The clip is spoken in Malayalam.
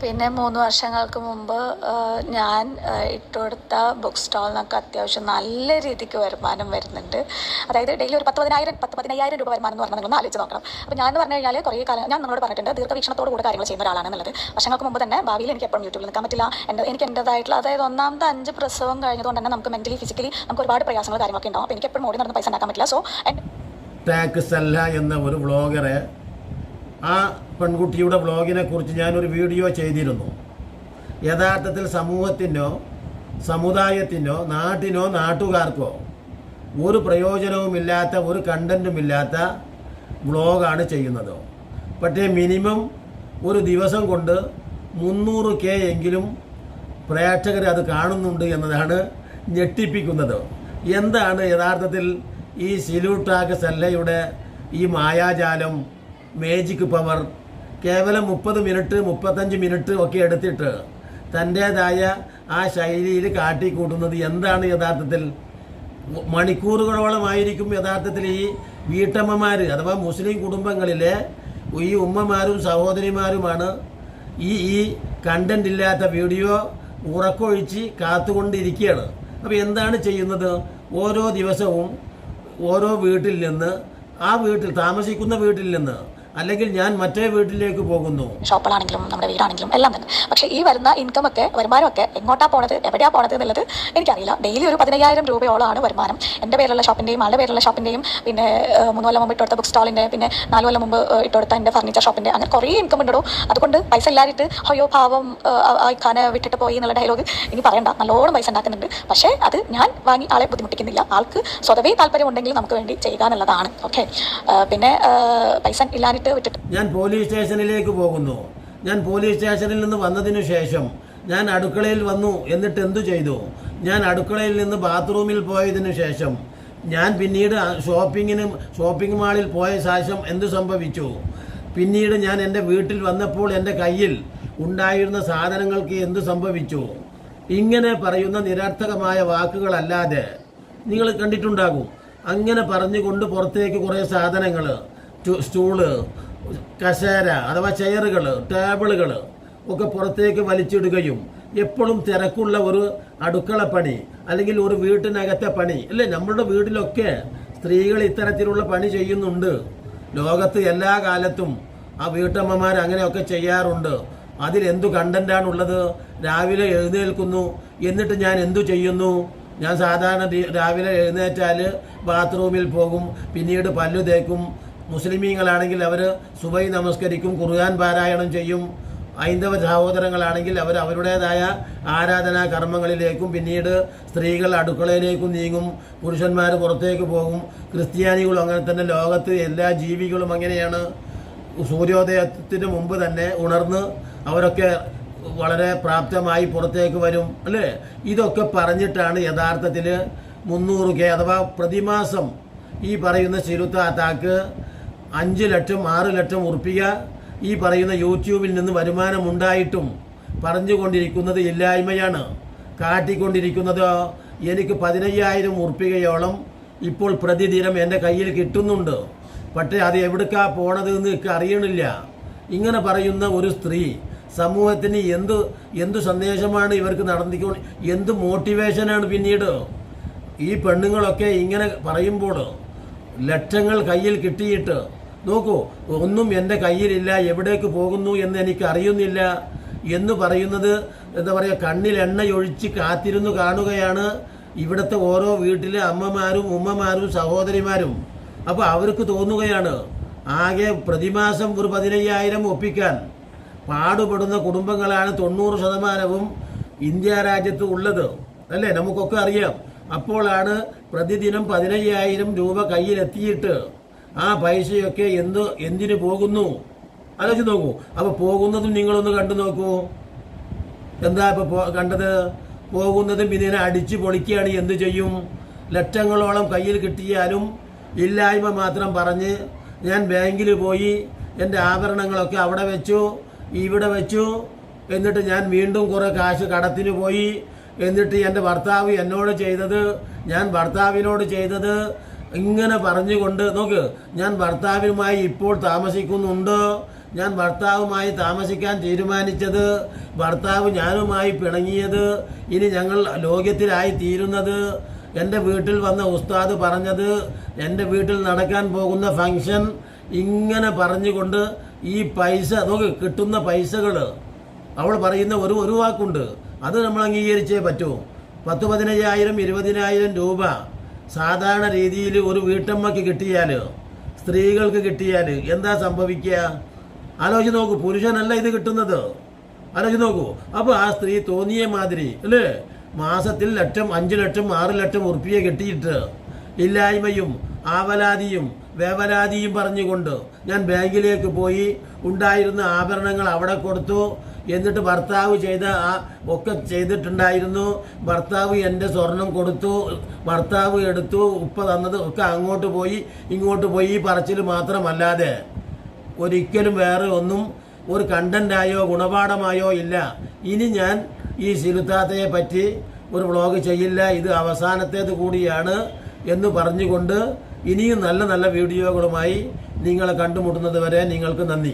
പിന്നെ മൂന്ന് വർഷങ്ങൾക്ക് മുമ്പ് ഞാൻ ഇട്ടുകൊടുത്ത ബുക്ക് സ്റ്റാളിനൊക്കെ അത്യാവശ്യം നല്ല രീതിക്ക് വരുമാനം വരുന്നുണ്ട്. അതായത് ഡെയിലി ഒരു പത്ത് പതിനായിരം പത്ത് പതിനയ്യായിരം രൂപ വരുമാനം എന്ന് പറഞ്ഞാൽ നിങ്ങൾ ആലോചിച്ച് നോക്കണം. അപ്പോൾ ഞാൻ എന്ന് പറഞ്ഞു കഴിഞ്ഞാൽ കുറേ കാലം ഞാൻ നിങ്ങളോട് പറഞ്ഞിട്ടുണ്ട് ദീർഘവീക്ഷണത്തോട് കൂടെ കാര്യങ്ങൾ ചെയ്യുന്ന ഒരാളാണെന്നുള്ളത് വർഷങ്ങൾക്ക് മുമ്പ് തന്നെ ഭാവിയിൽ എനിക്ക് എപ്പോഴും യൂട്യൂബിൽ നിൽക്കാൻ പറ്റില്ല. എന്റെ എനിക്ക് എന്റെതായിട്ടുള്ള അതായത് ഒന്നാമത്തെ അഞ്ച് പ്രസവം കഴിഞ്ഞതുകൊണ്ട് തന്നെ നമുക്ക് മെന്റലി ഫിസിക്കലി നമുക്ക് ഒരുപാട് പ്രയാസങ്ങൾ കാര്യങ്ങളൊക്കെ ഉണ്ടാവും. അപ്പോൾ എനിക്ക് എപ്പോഴും ഓടി നടന്ന് പൈസ ഉണ്ടാക്കാൻ പറ്റില്ല. സോ ടാക്സ് സല്ല എന്ന ഒരു വ്ളോഗറെ ആ പെൺകുട്ടിയുടെ വ്ളോഗിനെ കുറിച്ച് ഞാനൊരു വീഡിയോ ചെയ്തിരുന്നു. യഥാർത്ഥത്തിൽ സമൂഹത്തിനോ സമുദായത്തിനോ നാട്ടിനോ നാട്ടുകാർക്കോ ഒരു പ്രയോജനവുമില്ലാത്ത ഒരു കണ്ടന്റുമില്ലാത്ത വ്ളോഗാണ് ചെയ്യുന്നത്. പക്ഷേ മിനിമം ഒരു ദിവസം കൊണ്ട് മുന്നൂറ് കെ എങ്കിലും പ്രേക്ഷകർ അത് കാണുന്നുണ്ട് എന്നതാണ് ഞെട്ടിപ്പിക്കുന്നത്. എന്താണ് യഥാർത്ഥത്തിൽ ഈ സിലൂട്ടാക്ക് സെല്ലയുടെ ഈ മായാജാലം മേജിക് പവർ കേവലം മുപ്പത് മിനിറ്റ് മുപ്പത്തഞ്ച് മിനിറ്റ് ഒക്കെ എടുത്തിട്ട് തന്റേതായ ആ ശൈലിയിൽ കാട്ടിക്കൂട്ടുന്നത് എന്താണ് യഥാർത്ഥത്തിൽ? മണിക്കൂറുകളോളമായിരിക്കും യഥാർത്ഥത്തിൽ ഈ വീട്ടമ്മമാർ അഥവാ മുസ്ലിം കുടുംബങ്ങളിലെ ഈ ഉമ്മമാരും സഹോദരിമാരുമാണ് ഈ ഈ കണ്ടന്റ് ഇല്ലാത്ത വീഡിയോ ഉറക്കൊഴിച്ച് കാത്തുകൊണ്ടിരിക്കുകയാണ്. അപ്പോൾ എന്താണ് ചെയ്യുന്നത്? ഓരോ ദിവസവും ഓരോ വീട്ടിൽ നിന്ന് ആ വീട്ടിൽ താമസിക്കുന്ന വീട്ടിൽ നിന്ന് അല്ലെങ്കിൽ ഞാൻ മറ്റേ വീട്ടിലേക്ക് പോകുന്നു. ഷോപ്പുകളാണെങ്കിലും നമ്മുടെ വീടാണെങ്കിലും എല്ലാം തന്നെ. പക്ഷെ ഈ വരുന്ന ഇൻകം ഒക്കെ വരുമാനം ഒക്കെ എങ്ങോട്ടാ പോണത് എവിടെയാ പോണത് എന്നുള്ളത് എനിക്കറിയില്ല. ഡെയിലി ഒരു പതിനയ്യായിരം രൂപയോളമാണ് വരുമാനം. എന്റെ പേരുള്ള ഷോപ്പിന്റെയും ആളുടെ പേരുള്ള ഷോപ്പിന്റെയും പിന്നെ മൂന്ന് കൊല്ലം മുമ്പ് ഇട്ടുകൊടുത്ത ബുക്ക് സ്റ്റാളിന്റെ പിന്നെ നാല് കൊല്ലം മുമ്പ് ഇട്ടുകൊടുത്ത എന്റെ ഫർണിച്ചർ ഷോപ്പിന്റെ അങ്ങനെ കുറേ ഇൻകം ഉണ്ടോ അതുകൊണ്ട് പൈസ ഇല്ലാതിട്ട് ഹയോ ഭാവം ഖാനെ വിട്ടിട്ട് പോയി എന്നുള്ള ഡയലോഗ് ഇനി പറയണ്ട. നല്ലോണം പൈസ ഉണ്ടാക്കുന്നുണ്ട്. പക്ഷേ അത് ഞാൻ വാങ്ങി ആളെ ബുദ്ധിമുട്ടിക്കുന്നില്ല. ആൾക്ക് സ്വതവേ താല്പര്യം ഉണ്ടെങ്കിൽ നമുക്ക് വേണ്ടി ചെയ്യുക എന്നുള്ളതാണ്. ഓക്കെ പിന്നെ പൈസ പൈസ ഞാൻ പോലീസ് സ്റ്റേഷനിലേക്ക് പോകുന്നു. ഞാൻ പോലീസ് സ്റ്റേഷനിൽ നിന്ന് വന്നതിന് ശേഷം ഞാൻ അടുക്കളയിൽ വന്നു എന്നിട്ട് എന്തു ചെയ്തു? ഞാൻ അടുക്കളയിൽ നിന്ന് ബാത്റൂമിൽ പോയതിനു ശേഷം ഞാൻ പിന്നീട് ഷോപ്പിങ്ങിന് ഷോപ്പിംഗ് മാളിൽ പോയ ശേഷം എന്തു സംഭവിച്ചു? പിന്നീട് ഞാൻ എന്റെ വീട്ടിൽ വന്നപ്പോൾ എന്റെ കയ്യിൽ ഉണ്ടായിരുന്ന സാധനങ്ങൾക്ക് എന്തു സംഭവിച്ചു? ഇങ്ങനെ പറയുന്ന നിരർത്ഥകമായ വാക്കുകളല്ലാതെ നിങ്ങൾ കണ്ടിട്ടുണ്ടാകും. അങ്ങനെ പറഞ്ഞുകൊണ്ട് പുറത്തേക്ക് കുറേ സാധനങ്ങൾ. സ്റ്റൂൾ കസേര അഥവാ ചെയറുകൾ ടേബിളുകൾ ഒക്കെ പുറത്തേക്ക് വലിച്ചിടുകയും എപ്പോഴും തിരക്കുള്ള ഒരു അടുക്കള പണി അല്ലെങ്കിൽ ഒരു വീട്ടിനകത്തെ പണി. അല്ലേ? നമ്മുടെ വീട്ടിലൊക്കെ സ്ത്രീകൾ ഇത്തരത്തിലുള്ള പണി ചെയ്യുന്നുണ്ട്. ലോകത്ത് എല്ലാ കാലത്തും ആ വീട്ടമ്മമാർ അങ്ങനെയൊക്കെ ചെയ്യാറുണ്ട്. അതിൽ എന്തു കണ്ടന്റാണുള്ളത്? രാവിലെ എഴുന്നേൽക്കുന്നു. എന്നിട്ട് ഞാൻ എന്തു ചെയ്യുന്നു? ഞാൻ സാധാരണ രാവിലെ എഴുന്നേറ്റാൽ ബാത്റൂമിൽ പോകും. പിന്നീട് പല്ലു തേക്കും. മുസ്ലിമീങ്ങളാണെങ്കിൽ അവർ സുബൈ നമസ്കരിക്കും ഖുർആൻ പാരായണം ചെയ്യും. ഹൈന്ദവ സഹോദരങ്ങളാണെങ്കിൽ അവർ അവരുടേതായ ആരാധനാ കർമ്മങ്ങളിലേക്കും പിന്നീട് സ്ത്രീകൾ അടുക്കളയിലേക്കും നീങ്ങും പുരുഷന്മാർ പുറത്തേക്ക് പോകും. ക്രിസ്ത്യാനികളും അങ്ങനെ തന്നെ ലോകത്ത് എല്ലാ ജീവികളും അങ്ങനെയാണ്. സൂര്യോദയത്തിന് മുമ്പ് തന്നെ ഉണർന്ന് അവരൊക്കെ വളരെ പ്രാപ്തമായി പുറത്തേക്ക് വരും അല്ലേ? ഇതൊക്കെ പറഞ്ഞിട്ടാണ് യഥാർത്ഥത്തിൽ മുന്നൂറ് കെ അഥവാ പ്രതിമാസം ഈ പറയുന്ന ചിരുത്താത്താക്ക് അഞ്ച് ലക്ഷം ആറ് ലക്ഷം ഉറപ്പിക ഈ പറയുന്ന യൂട്യൂബിൽ നിന്ന് വരുമാനമുണ്ടായിട്ടും പറഞ്ഞുകൊണ്ടിരിക്കുന്നത് ഇല്ലായ്മയാണ്. കാട്ടിക്കൊണ്ടിരിക്കുന്നത് എനിക്ക് പതിനയ്യായിരം ഉറുപ്പികയോളം ഇപ്പോൾ പ്രതിദിനം എന്റെ കയ്യിൽ കിട്ടുന്നുണ്ട്. പക്ഷേ അത് എവിടേക്കാ പോണത് എന്ന് അറിയണില്ല. ഇങ്ങനെ പറയുന്ന ഒരു സ്ത്രീ സമൂഹത്തിന് എന്ത് എന്ത് സന്ദേശമാണ് ഇവർക്ക് നടന്നിക്കോ എന്ത് മോട്ടിവേഷനാണ് പിന്നീട്? ഈ പെണ്ണുങ്ങളൊക്കെ ഇങ്ങനെ പറയുമ്പോൾ ലക്ഷങ്ങൾ കയ്യിൽ കിട്ടിയിട്ട് നോക്കൂ ഒന്നും എന്റെ കയ്യിലില്ല എവിടേക്ക് പോകുന്നു എന്ന് എനിക്ക് അറിയുന്നില്ല എന്ന് പറയുന്നത് എന്താ പറയുക കണ്ണിൽ എണ്ണയൊഴിച്ച് കാത്തിരുന്നു കാണുകയാണ് ഇവിടുത്തെ ഓരോ വീട്ടിലെ അമ്മമാരും ഉമ്മമാരും സഹോദരിമാരും. അപ്പോൾ അവർക്ക് തോന്നുകയാണ് ആകെ പ്രതിമാസം ഒരു പതിനയ്യായിരം ഒപ്പിക്കാൻ പാടുപെടുന്ന കുടുംബങ്ങളാണ് തൊണ്ണൂറ് ശതമാനവും ഇന്ത്യ രാജ്യത്ത് ഉള്ളത്. അല്ലേ? നമുക്കൊക്കെ അറിയാം. അപ്പോഴാണ് പ്രതിദിനം പതിനയ്യായിരം രൂപ കയ്യിലെത്തിയിട്ട് ആ പൈസയൊക്കെ എന്ത് എന്തിനു പോകുന്നു? അതൊക്കെ നോക്കൂ. അപ്പോൾ പോകുന്നതും നിങ്ങളൊന്ന് കണ്ടു നോക്കൂ. എന്താ ഇപ്പൊ പോ- കണ്ടത്? പോകുന്നതും പിന്നെ അടിച്ചു പൊളിക്കുകയാണ് എന്ത് ചെയ്യും? ലക്ഷങ്ങളോളം കയ്യിൽ കിട്ടിയാലും ഇല്ലായ്മ മാത്രം പറഞ്ഞ് ഞാൻ ബാങ്കിൽ പോയി എന്റെ ആഭരണങ്ങളൊക്കെ അവിടെ വെച്ചു ഇവിടെ വെച്ചു. എന്നിട്ട് ഞാൻ വീണ്ടും കുറേ കാശ് കടത്തിന് പോയി. എന്നിട്ട് എന്റെ ഭർത്താവ് എന്നോട് ചെയ്തത് ഞാൻ ഭർത്താവിനോട് ചെയ്തത് ഇങ്ങനെ പറഞ്ഞുകൊണ്ട് നോക്ക് ഞാൻ ഭർത്താവിനുമായി ഇപ്പോൾ താമസിക്കുന്നുണ്ട്. ഞാൻ ഭർത്താവുമായി താമസിക്കാൻ തീരുമാനിച്ചത് ഭർത്താവ് ഞാനുമായി പിണങ്ങിയത് ഇനി ഞങ്ങൾ ലോകത്തിലായി തീരുന്നത്. എന്റെ വീട്ടിൽ വന്ന ഉസ്താദ് പറഞ്ഞത് എന്റെ വീട്ടിൽ നടക്കാൻ പോകുന്ന ഫങ്ഷൻ ഇങ്ങനെ പറഞ്ഞുകൊണ്ട് ഈ പൈസ നോക്ക് കിട്ടുന്ന പൈസകൾ അവൾ പറയുന്ന ഒരു ഒരു വാക്കുണ്ട്. അത് നമ്മൾ അംഗീകരിച്ചേ പറ്റൂ. പത്ത് പതിനയ്യായിരം ഇരുപതിനായിരം രൂപ. സാധാരണ രീതിയിൽ ഒരു വീട്ടമ്മയ്ക്ക് കിട്ടിയാൽ സ്ത്രീകൾക്ക് കിട്ടിയാൽ എന്താ സംഭവിക്കുക? ആലോചിച്ച് നോക്കൂ പുരുഷനല്ല ഇത് കിട്ടുന്നത്. ആലോചിച്ച് നോക്കൂ. അപ്പോൾ ആ സ്ത്രീ തോന്നിയ മാതിരി അല്ലേ? മാസത്തിൽ ലക്ഷം അഞ്ച് ലക്ഷം ആറ് ലക്ഷം ഉറുപ്പിയ കിട്ടിയിട്ട് ഇല്ലായ്മയും ആവലാതിയും വേവലാതിയും പറഞ്ഞുകൊണ്ട് ഞാൻ ബാങ്കിലേക്ക് പോയി ഉണ്ടായിരുന്ന ആഭരണങ്ങൾ അവിടെ കൊടുത്തു എന്നിട്ട് ഭർത്താവ് ചെയ്ത ആ ഒക്കെ ചെയ്തിട്ടുണ്ടായിരുന്നു. ഭർത്താവ് എന്റെ സ്വർണം കൊടുത്തു ഭർത്താവ് എടുത്തു ഉപ്പ തന്നത് ഒക്കെ അങ്ങോട്ട് പോയി ഇങ്ങോട്ട് പോയി ഈ പറച്ചിൽ മാത്രമല്ലാതെ ഒരിക്കലും വേറെ ഒന്നും ഒരു കണ്ടന്റായോ ഗുണപാഠമായോ ഇല്ല. ഇനി ഞാൻ ഈ സിലുത്താത്തയെ പറ്റി ഒരു വ്ളോഗ് ചെയ്യില്ല. ഇത് അവസാനത്തേത് കൂടിയാണ് എന്ന് പറഞ്ഞുകൊണ്ട് ഇനിയും നല്ല നല്ല വീഡിയോകളുമായി നിങ്ങളെ കണ്ടുമുട്ടുന്നത് വരെ നിങ്ങൾക്ക് നന്ദി.